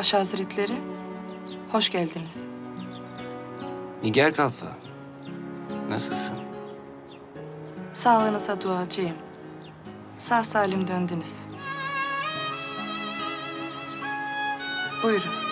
Paşa Hazretleri, hoş geldiniz. Nigar Kalfa. Nasılsın? Sağlığınıza duacıyım. Sağ salim döndünüz. Buyurun.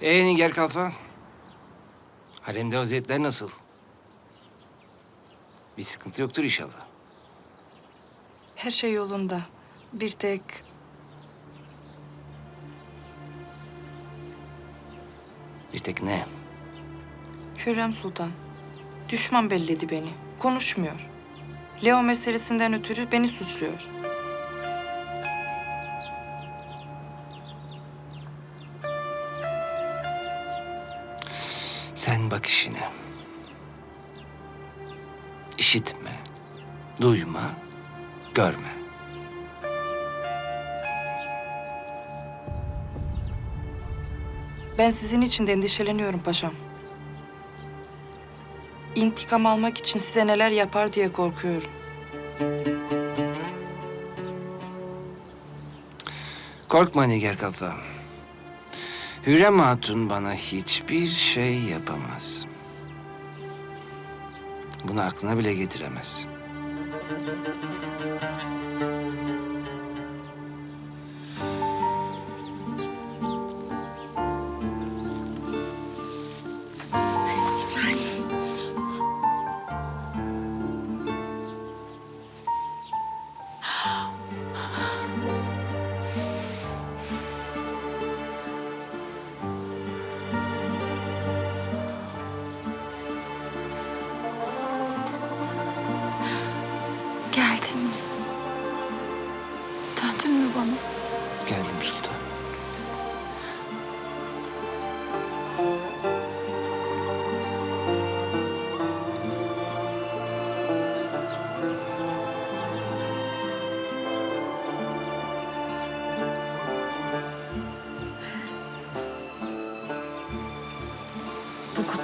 Ee Nigar Kalfa? Haremde vaziyetler nasıl? Bir sıkıntı yoktur inşallah. Her şey yolunda. Bir tek Bir tek ne? Hürrem Sultan. Düşman belledi beni. Konuşmuyor. Leo meselesinden ötürü beni suçluyor. Sen bak işine. İşitme, duyma, görme. Ben sizin için de endişeleniyorum paşam. İntikam almak için size neler yapar diye korkuyorum. Korkma Nigar Kalfa. Hürrem Hatun bana hiçbir şey yapamaz. Bunu aklına bile getiremez.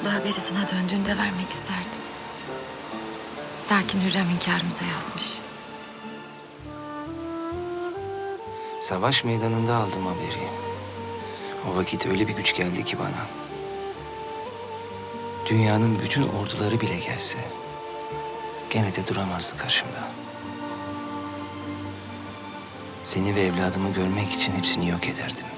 Kutlu haberi sana döndüğünde vermek isterdim. Lakin Hürrem hünkârımıza yazmış. Savaş meydanında aldım haberi. O vakit öyle bir güç geldi ki bana. Dünyanın bütün orduları bile gelse gene de duramazdı karşımda. Seni ve evladımı görmek için hepsini yok ederdim.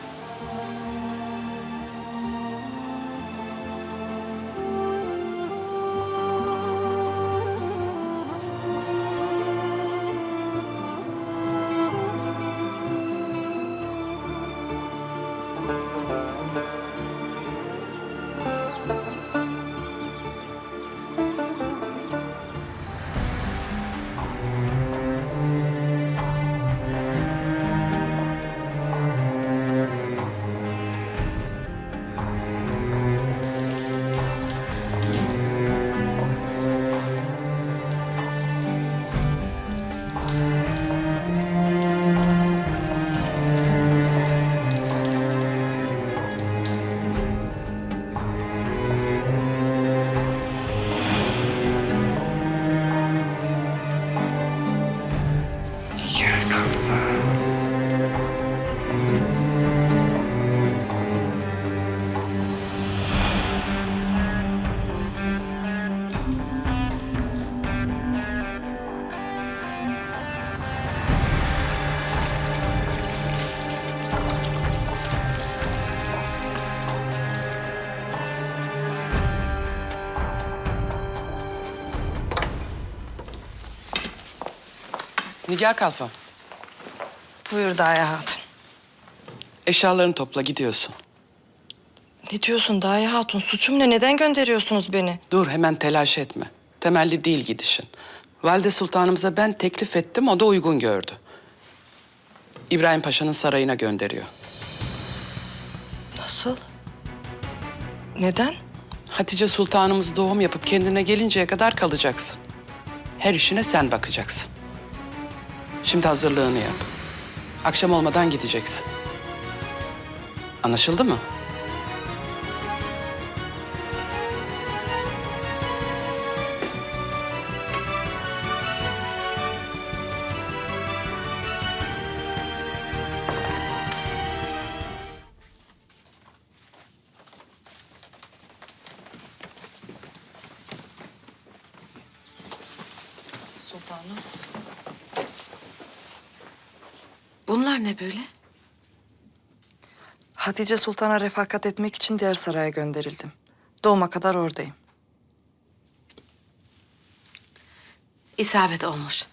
Nigar Kalfa, Buyur Daya Hatun. eşyalarını topla gidiyorsun. Ne diyorsun Daya Hatun? Suçum ne? Neden gönderiyorsunuz beni? Dur hemen telaş etme. Temelli değil gidişin. Valide Sultanımıza ben teklif ettim, o da uygun gördü. İbrahim Paşa'nın sarayına gönderiyor. Nasıl? Neden? Hatice Sultanımız doğum yapıp kendine gelinceye kadar kalacaksın. Her işine sen bakacaksın. Şimdi hazırlığını yap. Akşam olmadan gideceksin. Anlaşıldı mı? Sultanım. Bunlar ne böyle? Hatice Sultan'a refakat etmek için diğer saraya gönderildim. Doğuma kadar oradayım. İsabet olmuş.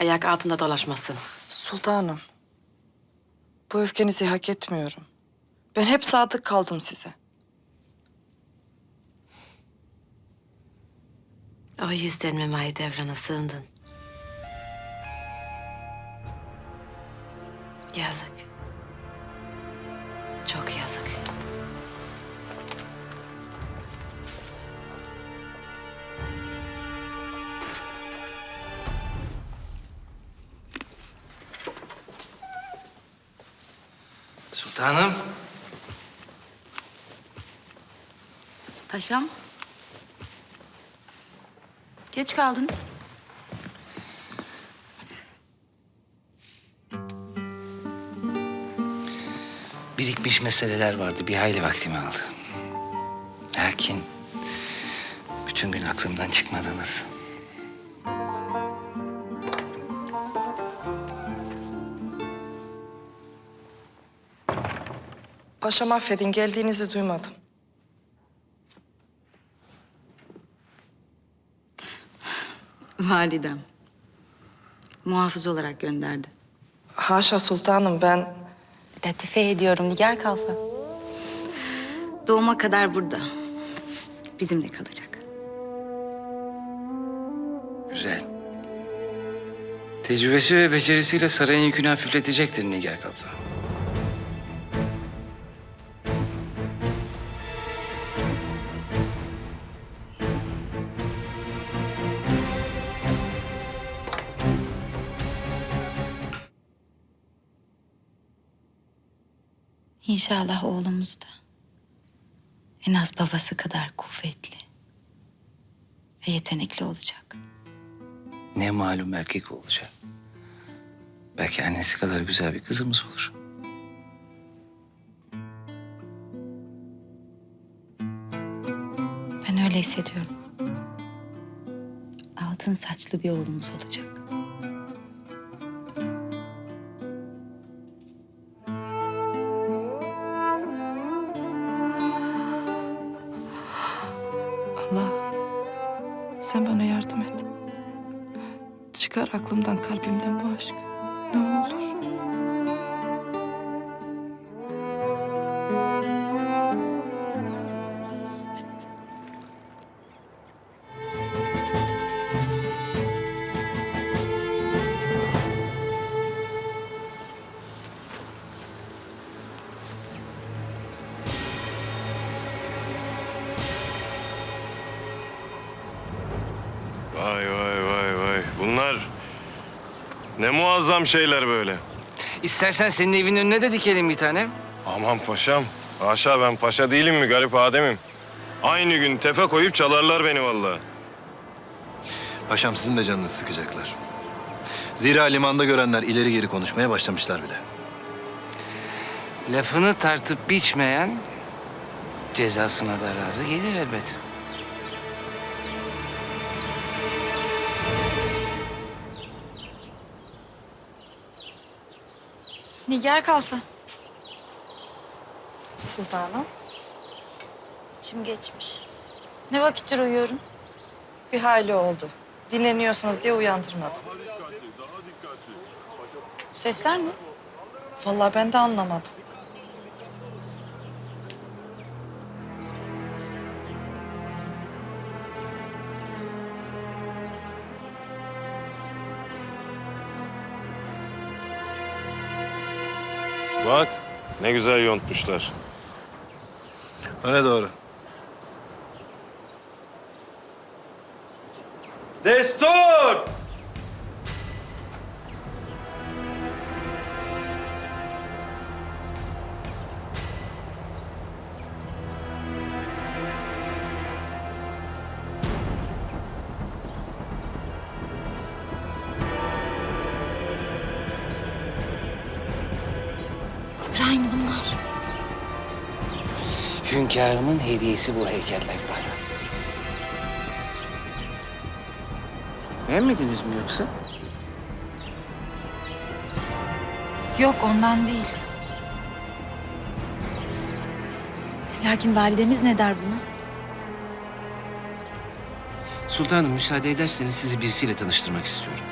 Ayak altında dolaşmasın. Sultanım. Bu öfkenizi hak etmiyorum. Ben hep sadık kaldım size. O yüzden mi Mahidevran'a sığındın? Yazık. Çok yazık. Sultanım. Paşam. Geç kaldınız. Birikmiş meseleler vardı. Bir hayli vaktimi aldı. Lakin bütün gün aklımdan çıkmadınız. Paşam affedin geldiğinizi duymadım. Validem. Muhafız olarak gönderdi. Haşa sultanım ben... Latife ediyorum Nigar Kalfa. Doğuma kadar burada. Bizimle kalacak. Güzel. Tecrübesi ve becerisiyle sarayın yükünü hafifletecektir Nigar Kalfa. İnşallah oğlumuz da en az babası kadar kuvvetli ve yetenekli olacak. Ne malum erkek olacak. Belki annesi kadar güzel bir kızımız olur. Ben öyle hissediyorum. Altın saçlı bir oğlumuz olacak. Muazzam şeyler böyle. İstersen senin evin önüne de dikelim bir tane. Aman paşam. Haşa ben paşa değilim mi garip Adem'im. Aynı gün tefe koyup çalarlar beni vallahi. Paşam sizin de canınızı sıkacaklar. Zira limanda görenler ileri geri konuşmaya başlamışlar bile. Lafını tartıp biçmeyen cezasına da razı gelir elbet. Nigar Kalfa. Sultanım İçim geçmiş. Ne vakittir uyuyorum? bir hayli oldu. Dinleniyorsunuz diye uyandırmadım. Sesler ne? Vallahi ben de anlamadım. Ne güzel yontmuşlar. Öne doğru. Destur! Hünkârımın hediyesi bu heykeller bana. Beğenmediniz mi yoksa? Yok ondan değil. Lakin validemiz ne der buna? Sultanım müsaade ederseniz sizi birisiyle tanıştırmak istiyorum.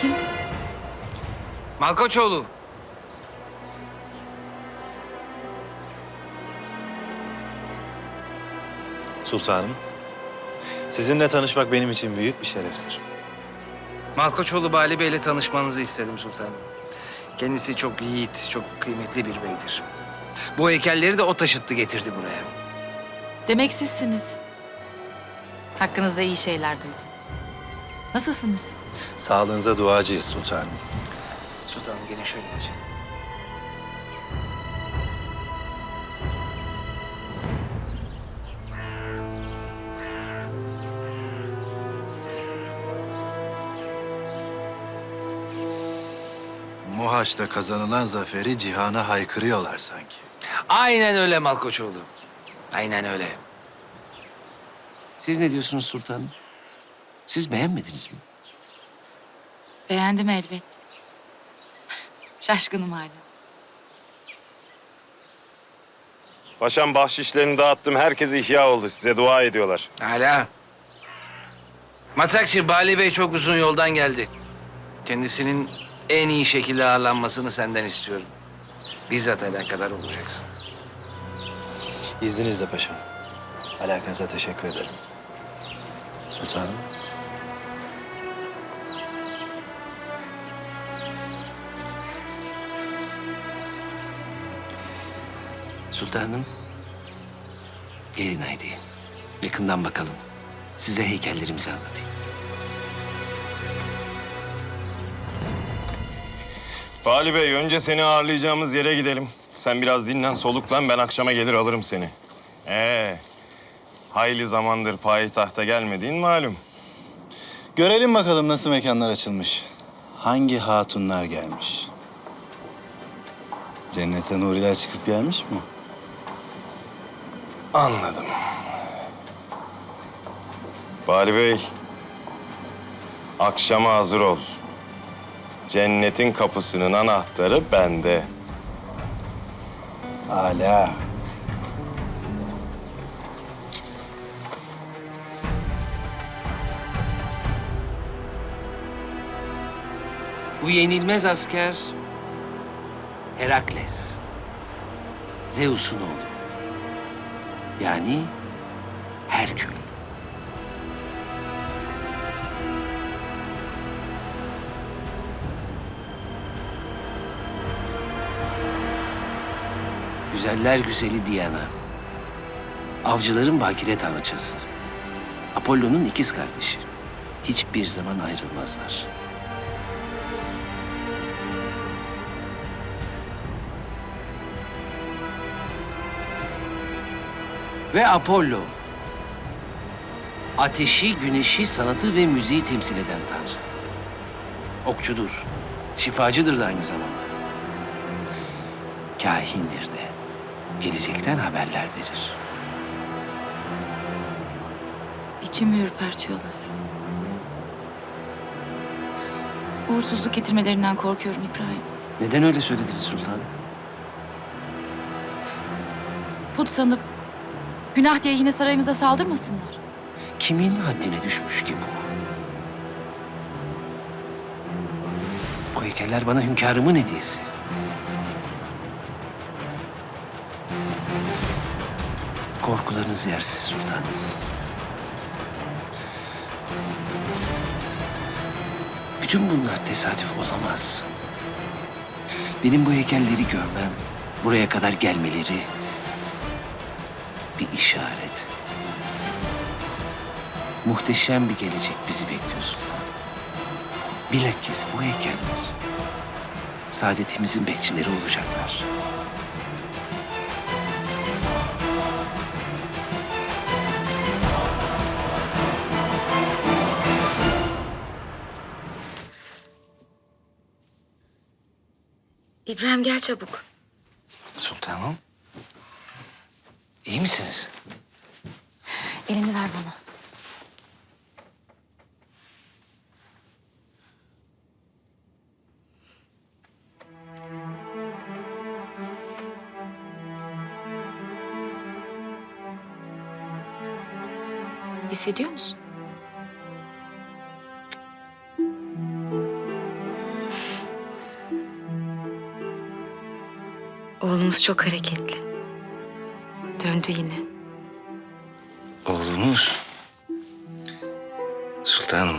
Kim? Malkoçoğlu. Sultanım. Sizinle tanışmak benim için büyük bir şereftir. Malkoçoğlu Bali Bey'le tanışmanızı istedim sultanım. Kendisi çok yiğit, çok kıymetli bir beydir. Bu heykelleri de o taşıttı getirdi buraya. Demek sizsiniz. Hakkınızda iyi şeyler duydum. Nasılsınız? Sağlığınıza duacıyız sultanım. Sultanım gelin şöyle geçin. Muhaç'ta kazanılan zaferi cihana haykırıyorlar sanki. Aynen öyle Malkoçoğlu. Aynen öyle. Siz ne diyorsunuz sultanım? Siz beğenmediniz mi? Beğendim elbet. Şaşkınım hala. Paşam bahşişlerini dağıttım. Herkes ihya oldu. Size dua ediyorlar. Hala. Matrakçı Bali Bey çok uzun yoldan geldi. Kendisinin en iyi şekilde ağırlanmasını senden istiyorum. Bizzat alakadar olacaksın. İzninizle paşam. Alakanıza teşekkür ederim. Sultanım. Sultanım. Gelin haydi. Yakından bakalım. Size heykellerimizi anlatayım. Bali Bey önce seni ağırlayacağımız yere gidelim. Sen biraz dinlen, soluklan. Ben akşama gelir alırım seni. Ee, hayli zamandır payitahta gelmediğin malum. Görelim bakalım nasıl mekanlar açılmış. Hangi hatunlar gelmiş? Cennete nuriler çıkıp gelmiş mi? Anladım. Bali Bey, akşama hazır ol. Cennetin kapısının anahtarı bende. Ala. Bu yenilmez asker Herakles. Zeus'un oğlu. Yani Herkül. Güzeller güzeli Diana. Avcıların bakire tanrıçası. Apollo'nun ikiz kardeşi. Hiçbir zaman ayrılmazlar. Ve Apollo. Ateşi, güneşi, sanatı ve müziği temsil eden tanrı. Okçudur, şifacıdır da aynı zamanda. Kahindir de. Gelecekten haberler verir. İçimi ürpertiyorlar. Uğursuzluk getirmelerinden korkuyorum İbrahim. Neden öyle söylediniz sultanım? Put sanıp günah diye yine sarayımıza saldırmasınlar. Kimin haddine düşmüş ki bu? Bu heykeller bana hünkârımın hediyesi. Korkularınız yersiz sultanım. Bütün bunlar tesadüf olamaz. Benim bu heykelleri görmem, buraya kadar gelmeleri bir işaret. Muhteşem bir gelecek bizi bekliyor sultan. Bilakis bu heykeller saadetimizin bekçileri olacaklar. İbrahim gel çabuk. Sultanım. İyi misiniz? Elini ver bana. Hissediyor musun? Oğlumuz çok hareketli. Döndü yine. Oğlunuz. Sultanım.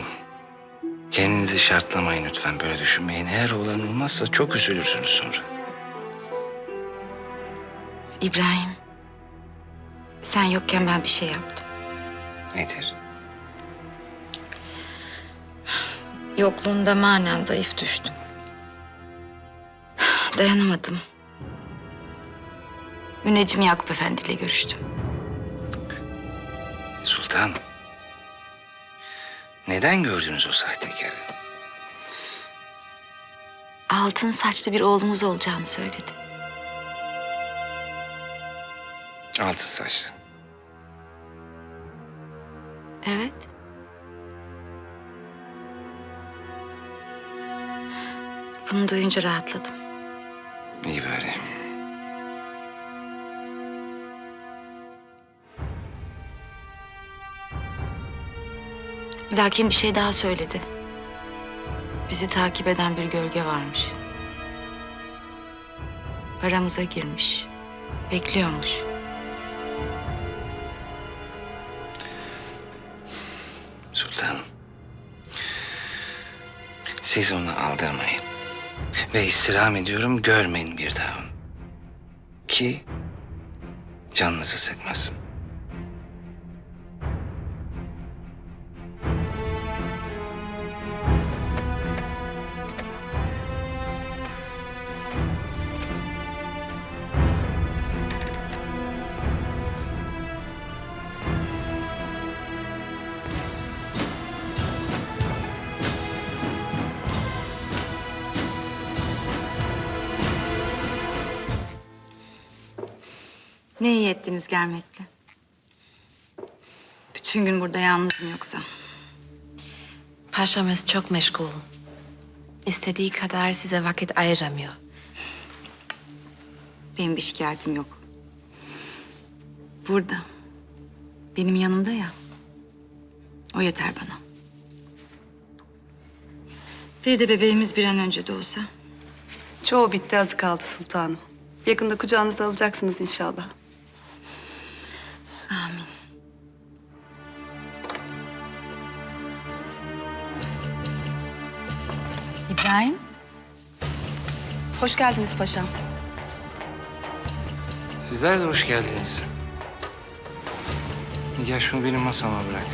Kendinizi şartlamayın lütfen. Böyle düşünmeyin. Eğer oğlan olmazsa çok üzülürsünüz sonra. İbrahim. Sen yokken ben bir şey yaptım. Nedir? Yokluğunda manen zayıf düştüm. Dayanamadım. Müneccim Yakup Efendi ile görüştüm. Sultanım. Neden gördünüz o sahtekarı? Altın saçlı bir oğlumuz olacağını söyledi. Altın saçlı. Evet. Bunu duyunca rahatladım. İyi bari. Lakin bir şey daha söyledi. Bizi takip eden bir gölge varmış. Aramıza girmiş. Bekliyormuş. Sultanım. Siz onu aldırmayın. Ve istirham ediyorum görmeyin bir daha onu. Ki canınızı sıkmasın. Ettiniz gelmekle. Bütün gün burada yalnızım yoksa. Paşamız çok meşgul. İstediği kadar size vakit ayıramıyor. Benim bir şikayetim yok. Burada. Benim yanımda ya. O yeter bana. Bir de bebeğimiz bir an önce doğsa. Çoğu bitti azı kaldı sultanım. Yakında kucağınıza alacaksınız inşallah. İbrahim. Hoş geldiniz paşam. Sizler de hoş geldiniz. Gel şunu benim masama bırak.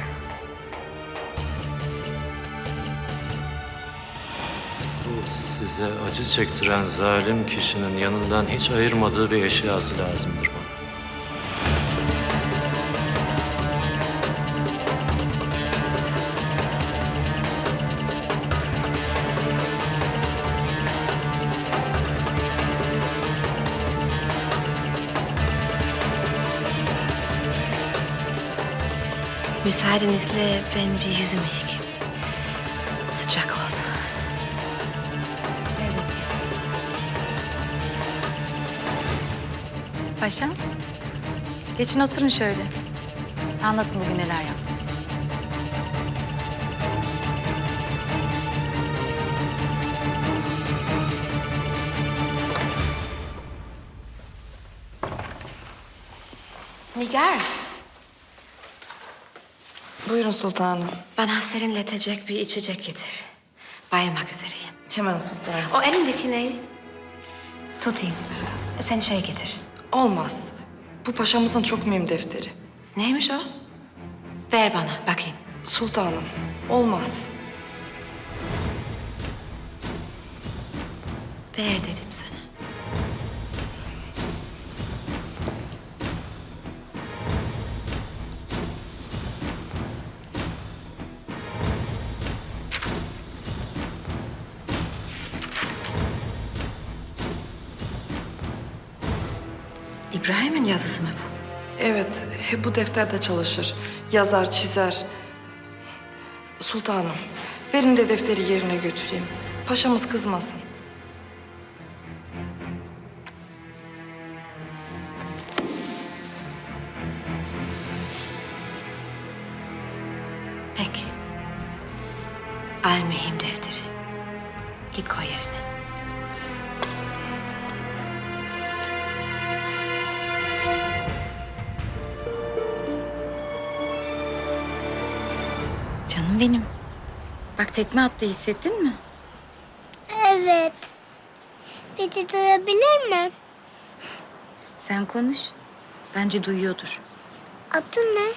Bu size acı çektiren zalim kişinin yanından hiç ayırmadığı bir eşyası lazımdır Müsaadenizle ben bir yüzümü yıkayayım. Sıcak oldu. Paşam. Geçin oturun şöyle. Anlatın bugün neler yaptınız. Nigar, Buyurun sultanım. bana serinletecek bir içecek getir. Bayılmak üzereyim. Hemen sultanım. O elindeki ne? Tutayım. Sen şey getir. Olmaz. Bu paşamızın çok mühim defteri. Neymiş o? Ver bana bakayım. Sultanım. Olmaz. Ver dedim İbrahim'in yazısı mı bu? Evet, hep bu defterde çalışır. Yazar, çizer. Sultanım, verin de defteri yerine götüreyim. Paşamız kızmasın. Bak tekme attı hissettin mi? Evet. Beni duyabilir mi? Sen konuş. Bence duyuyordur. Adı ne?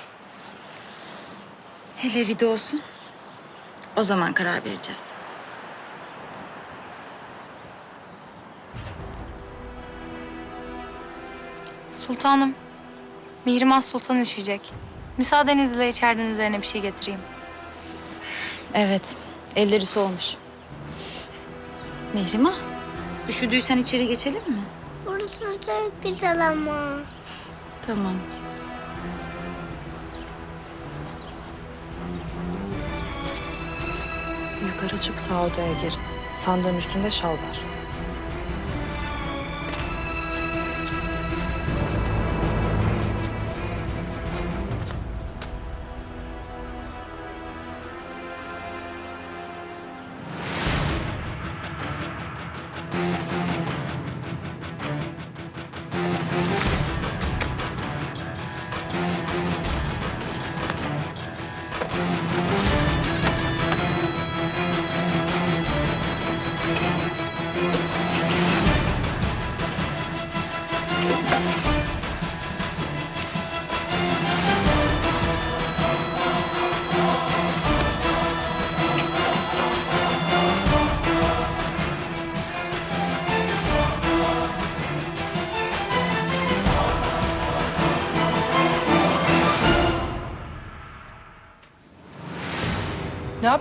Hele de olsun. O zaman karar vereceğiz. Sultanım, Mihrimah Sultan üşüyecek. Müsaadenizle içeriden üzerine bir şey getireyim. Evet, elleri soğumuş. Mihrimah, üşüdüysen içeri geçelim mi? Burası çok güzel ama. Tamam. Yukarı çık sağ odaya gir. Sandığın üstünde şal var.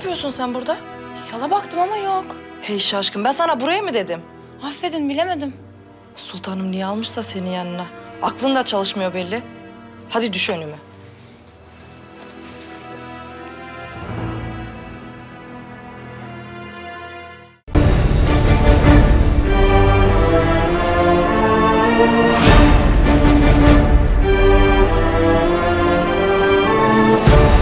Yapıyorsun sen burada? Şala baktım ama yok. Hey şaşkın, ben sana buraya mı dedim? Affedin bilemedim. Sultanım niye almışsa seni yanına? Aklın da çalışmıyor belli. Hadi düş önüme.